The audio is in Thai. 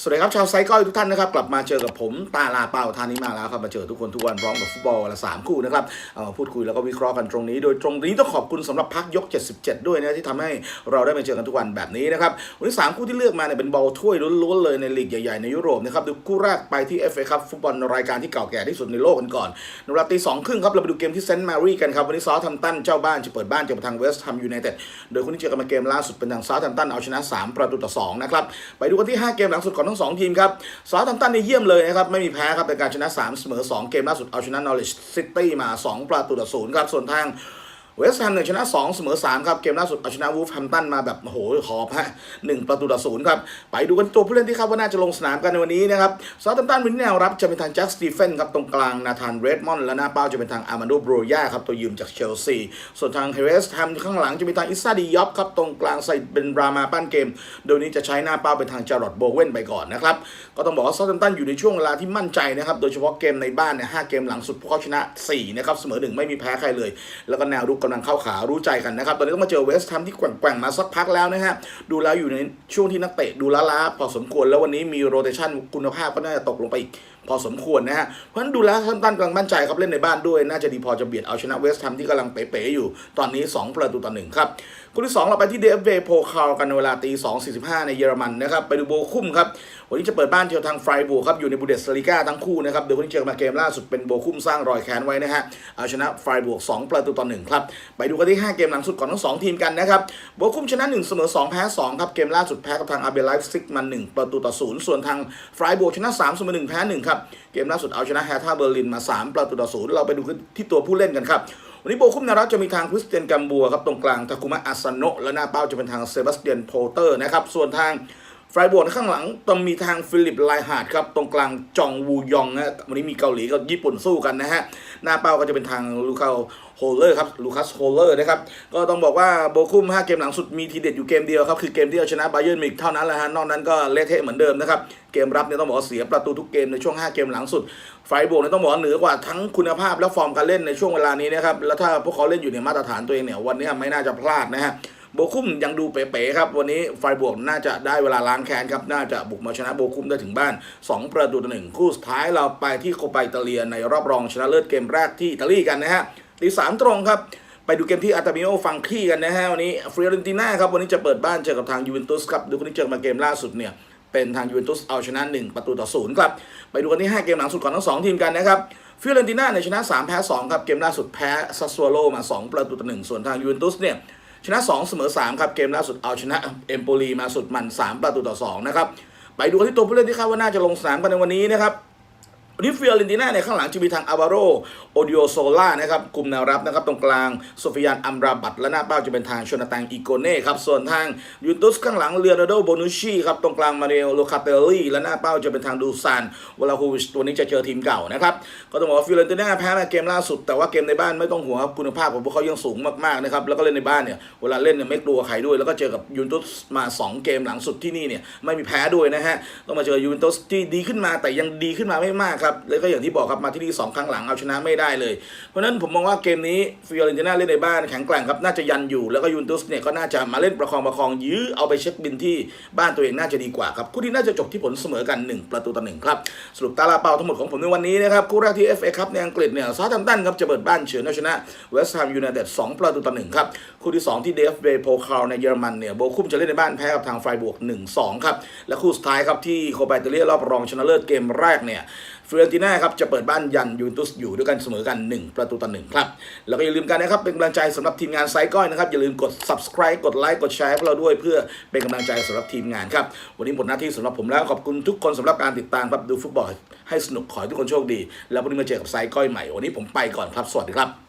สวัสดีครับชาวไซก้อยทุกท่านนะครับกลับมาเจอกับผมตาลาเปาทานี้มาแล้วครับมาเจอทุกคนทุกวันพร้อมกับฟุตบอลวันละสามคู่นะครับเอามาพูดคุยแล้วก็วิเคราะห์กันตรงนี้ โดยตรงนี้ต้องขอบคุณสำหรับพักยก 77 ด้วยนะที่ทำให้เราได้มาเจอกันทุกวันแบบนี้นะครับวันนี้สามคู่ที่เลือกมาเนี่ยเป็นบอลถ้วยล้วนๆเลยในลีกใหญ่ๆในยุโรปนะครับดูคู่แรกไปที่ FA ครับฟุตบอลรายการที่เก่าแก่ที่สุดในโลกกันก่อนในเวลาตีสองครึ่งครับเราไปดูเกมที่เซนต์แมรี่กันครับวันนี้ซาทัมตันเจ้าบ้านจะเปิดบ้านเจอกับทางเวสต์แฮมยูไนเต็ดโดยคู่นี้เจอกันมาเกมล่าสุดเป็นทางซาทัมตันเอาชนะ 3 ประตูต่อ2นะครับไปดูกันที่ 5 เกมหลังสุดของทั้ง 2 ทีมครับซาทัมตันในเยี่ยมเลยนะครับ ไม่มีแพ้ครับเป็นการชนะ 3 เสมอ 2 เกมล่าสุดเอาชนะนอริชซิตี้มา 2 ประตูต่อ0ครับส่วนทาง เวสต์แฮมเนี่ยชนะ 2 เสมอ 3 ครับ เกมล่าสุดเอาชนะวูฟแฮมตันมาแบบโอ้โหหอบฮะ1ประตูต่อ0ครับ ไปดูกันตัวผู้เล่นที่คาดว่าน่าจะลงสนามกันในวันนี้นะครับซาตัมตันวินแนวรับจะเป็นทางแจ็คสตีเฟนครับ ตรงกลางนาธานเรดมอนด์และหน้าเป้าจะเป็นทางอาร์มาโดโบรยาครับ ตัวยืมจากเชลซี ส่วนทางเฮเวสแฮมข้างหลังจะมีทางอิซาดิยอฟครับตรงกลางใส่เป็นบรามาปั้นเกม โดยนี้จะใช้หน้าเป้าเป็นทางจารอดโบเวนไปก่อนนะครับก็ต้องบอกว่าซาตัมตันอยู่ในช่วงเวลาที่มั่นใจนะครับโดยเฉพาะเกมในบ้านเนี่ยห้าเกมหลังสุดพวกเขาชนะ4นะครับเสมอหนึ่งไม่มีแพ้ใครเลย แล้วก็แนวรุกกำลังเข้าขารู้ใจกันนะครับ ตอนนี้ต้องมาเจอเวสต์แฮมที่แกว่งๆมาสักพักแล้วนะฮะดูแล้วอยู่ในช่วงที่นักเตะดูล้าๆพอสมควรแล้ววันนี้มีโรเตชันคุณภาพก็น่าจะตกลงไปอีกพอสมควรนะฮะ เพราะฉะนั้นดูแล้วท่านตันกำลังมั่นใจครับเล่นในบ้านด้วย น่าจะดีพอจะเบียดเอาชนะเวสต์แฮมที่กำลังเป๋ๆอยู่ ตอนนี้ 2 ประตูต่อหนึ่งครับคู่ที่ 2 เราไปที่เดฟเวโพคาลกันในเวลาตี 2.45 ในเยอรมันนะครับ ไปดูโบคุ้มครับ วันนี้จะเปิดบ้านเจอทางไฟบูครับ อยู่ในบูเดสลิก้าทั้งคู่นะครับเดี๋ยววันนี้เจอมาเกมล่าสุดเป็นโบคุ้มสร้างรอยแค้นไว้นะฮะ เอาชนะไฟบวก2ประตูต่อ1ครับไปดูกันที่ 5 เกมหลังสุดของทั้ง 2 ทีมกันนะครับโบคุ้มชนะ 1 เสมอ 2 แพ้ 2 ครับ เกมล่าสุดแพ้กับทางอาเบลไลฟ์ซิกมา1ประตูต่อ 0 ส่วนทางไฟบวกชนะ 3 เสมอ 1 แพ้ 1 ครับ เกมล่าสุดเอาชนะแฮท่าเบอร์ลินมา 3 ประตูต่อ 0 เราไปดูกันที่ตัวผู้เล่นกันครับวันนี้โบคุ้มนารัตจะมีทางคริสเตียนกัมบัวครับตรงกลางทาคุมะอาซาโนะและหน้าเป้าจะเป็นทางเซบาสเตียนโพเตอร์นะครับส่วนทาง ไฟบวกข้างหลังต้องมีทางฟิลิปไลฮาร์ดครับตรงกลางจองวูยองนะวันนี้มีเกาหลีกับญี่ปุ่นสู้กันนะฮะหน้าเป้าก็จะเป็นทางลูคาโฮเลอร์ครับลูคัสโฮเลอร์นะครับก็ต้องบอกว่าโบคุม 5 เกมหลังสุดมีทีเด็ดอยู่เกมเดียวครับ คือเกมที่เอาชนะไบเยิร์มิกเท่านั้นแหละฮะนอกนั้นก็เละเทะเหมือนเดิมนะครับ เกมรับเนี่ยต้องบอกว่าเสียประตูทุกเกมในช่วง 5 เกมหลังสุดไฟบวกเนี่ยต้องบอกว่าเหนือกว่าทั้งคุณภาพและฟอร์มการเล่นในช่วงเวลานี้นะครับแล้วถ้าพวกเขาเล่นอยู่ในมาตรฐานตัวเองเนี่ยวันนี้ไม่น่าจะพลาดนะฮะ โบคุมยังดูเป๋ๆครับ วันนี้ไฟบวกน่าจะได้เวลาล้างแค้นครับ น่าจะบุกมาชนะโบคุมได้ถึงบ้าน 2 ประตูต่อหนึ่งคู่สุดท้ายเราไปที่โคปาอิตาเลียในรอบรองชนะเลิศเกมแรกที่อิตาลีกันนะฮะตีสามตรงครับไปดูเกมที่อาตามิโอฟังคีกันนะฮะวันนี้ฟิออเรนติน่าครับวันนี้จะเปิดบ้านเจอกับทางยูเวนตุสครับดูคนนี้เจอมาเกมล่าสุดเนี่ยเป็นทางยูเวนตุสเอาชนะ 1 ประตูต่อศูนย์ครับไปดูกันที่ 5 เกมหลังสุดของทั้งสองทีมกันนะครับฟิเรนติน่าเนี่ยชนะ 3 แพ้ 2 ครับ เกมล่าสุดแพ้ซัสซัวโลมา 2 ประตูต่อหนึ่งส่วนทางยูเวนตุสเนี่ย ชนะ 2 เสมอ 3 ครับ เกมล่าสุดเอาชนะเอมโปลีมาสุดมัน 3 ประตูต่อ 2 นะครับ ไปดูที่ตัวผู้เล่นที่คาดว่าน่าจะลงสนามกันในวันนี้นะครับ วันนี้ฟิอเรนติน่าในยข้างหลังจะมีทางอาวาโรโอดิโอโซล่านะครับกลุ่มแนวรับนะครับตรงกลางโซฟิยานอัมราบัตและหน้าเป้าจะเป็นทางชนาตังอีโกเน่ครับส่วนทางยูนตุสข้างหลังเรียนาโดโบนุชีครับตรงกลางมาเรโอโลคาเตลลี่และหน้าเป้าจะเป็นทางดูซานวลาฮูวิชตัวนี้จะเจอทีมเก่านะครับก็ต้องบอกว่าฟิออเรนติน่าแพ้มาเกมล่าสุด แต่ว่าเกมในบ้านไม่ต้องห่วงครับคุณภาพของพวกเขายังสูงมากๆนะครับแล้วก็เล่นในบ้านเนี่ยเวลาเล่นเนี่ยไม่กลัวใครด้วยแล้วก็เจอกับยูนตุสมาสองเกมหลังสุดที่นี่เนี่ยไม่มีแพ้ด้วยนะฮะต้องมาเจอยูนตุสที่ดีขึ้นมาแต่ยังดีขึ้นมาไม่มากครับแล้วก็อย่างที่บอกครับมาที่นี่สองครั้งหลังเอาชนะไม่ได้เลย เพราะฉะนั้นผมมองว่าเกมนี้ฟิออเรนติน่าเล่นในบ้านแข็งแกร่งครับน่าจะยันอยู่แล้วก็ยูนตุสเนี่ยก็น่าจะมาเล่นประคองประคองยื้อเอาไปเช็คบินที่บ้านตัวเองน่าจะดีกว่าครับคู่ที่น่าจะจบที่ผลเสมอกัน 1 ประตูต่อหนึ่งครับสรุปตาลาเปาทั้งหมดของผมในวันนี้นะครับคู่แรกที่ FA ครับในอังกฤษเนี่ยซาทัมตันครับจะเปิดบ้านเฉือนเอาชนะเวสต์แฮมยูไนเต็ด2ประตูต่อหนึ่งครับคู่ที่ 2 ที่เดฟเบโพคาลในเยอรมันเนี่ยโบคุมจะเล่นในบ้านแพ้กับทางไฟบวก1-2ครับและคู่สุดท้ายครับที่โคปาอิตเลียรอบรองชนะเลิศเกมแรกเนี่ย ฟิออเรนติน่าครับจะเปิดบ้านยันยูเวนตุสอยู่ด้วยกันเสมอกัน 1 ประตูต่อหนึ่งครับแล้วก็อย่าลืมกันนะครับเป็นกำลังใจสำหรับทีมงานไซก้อยนะครับอย่าลืมกด subscribe กดไลค์กดแชร์ให้พวกเราด้วยเพื่อเป็นกำลังใจสำหรับทีมงานครับวันนี้หมดหน้าที่สำหรับผมแล้วขอบคุณทุกคนสำหรับการติดตามครับดูฟุตบอลให้สนุกขอให้ทุกคนโชคดี แล้ววันนี้มาเจอกับไซก้อยใหม่วันนี้ผมไปก่อนครับสวัสดีครับ